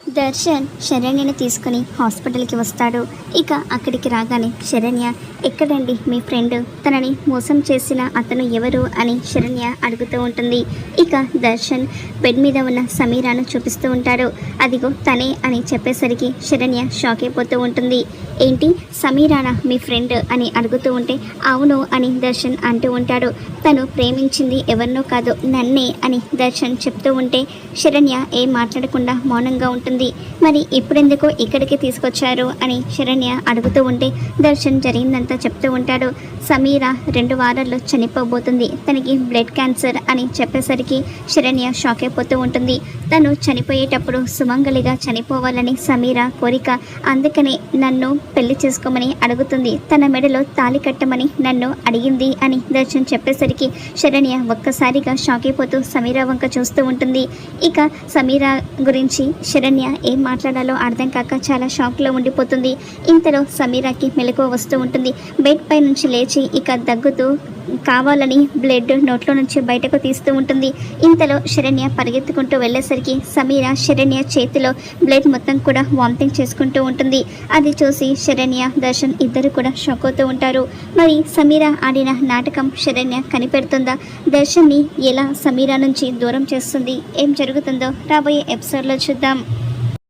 దర్శన్ శరణ్యని తీసుకుని హాస్పిటల్కి వస్తాడు. ఇక అక్కడికి రాగానే శరణ్య ఎక్కడండి మీ ఫ్రెండ్? తనని మోసం చేసిన అతను ఎవరు? అని శరణ్య అడుగుతూ ఉంటుంది. ఇక దర్శన్ బెడ్ మీద ఉన్న సమీరాను చూపిస్తూ ఉంటాడు. అదిగో తనే అని చెప్పేసరికి శరణ్య షాక్ అయిపోతూ ఉంటుంది. ఏంటి? సమీరానా మీ ఫ్రెండ్? అని అడుగుతూ ఉంటే అవును అని దర్శన్ అంటూ ఉంటాడు. తను ప్రేమించింది ఎవరినో కాదు నన్నే అని దర్శన్ చెప్తూ ఉంటే శరణ్య ఏం మాట్లాడకుండా మౌనంగా ఉంటుంది మరి ఇప్పుడెందుకు ఇక్కడికి తీసుకొచ్చారు అని శరణ్య అడుగుతూ ఉంటే దర్శన్ జరిగిందంతా చెప్తూ ఉంటాడు. సమీర రెండు వారాల్లో చనిపోబోతుంది. తనకి బ్లడ్ క్యాన్సర్ అని చెప్పేసరికి శరణ్య షాక్ అయిపోతూ ఉంటుంది. తను చనిపోయేటప్పుడు సుమంగలిగా చనిపోవాలని సమీర కోరిక. అందుకనే నన్ను పెళ్ళి చేసుకోమని అడుగుతుంది. తన మెడలో తాళి కట్టమని నన్ను అడిగింది అని దర్శన్ చెప్పేసరికి శరణ్య ఒక్కసారిగా షాక్ అయిపోతూ సమీర వంక చూస్తూ ఉంటుంది. ఇక సమీర గురించి శరణ్య ఏం మాట్లాడాలో అర్థం కాక చాలా షాక్లో ఉండిపోతుంది. ఇంతలో సమీరాకి మెలకువ వస్తూ ఉంటుంది. బెడ్ పై నుంచి లేచి ఇక దగ్గుతూ కావాలని బ్లడ్ నోట్లో నుంచి బయటకు తీస్తూ ఉంటుంది. ఇంతలో శరణ్య పరిగెత్తుకుంటూ వెళ్ళేసరికి సమీర శరణ్య చేతిలో బ్లడ్ మొత్తం కూడా వామిటింగ్ చేసుకుంటూ ఉంటుంది. అది చూసి శరణ్య దర్శన్ ఇద్దరు కూడా షాక్ అవుతూ ఉంటారు. మరి సమీర ఆడిన నాటకం శరణ్య కనిపెడుతుందా? దర్శన్ని ఎలా సమీర నుంచి దూరం చేస్తుంది? ఏం జరుగుతుందో రాబోయే ఎపిసోడ్లో చూద్దాం.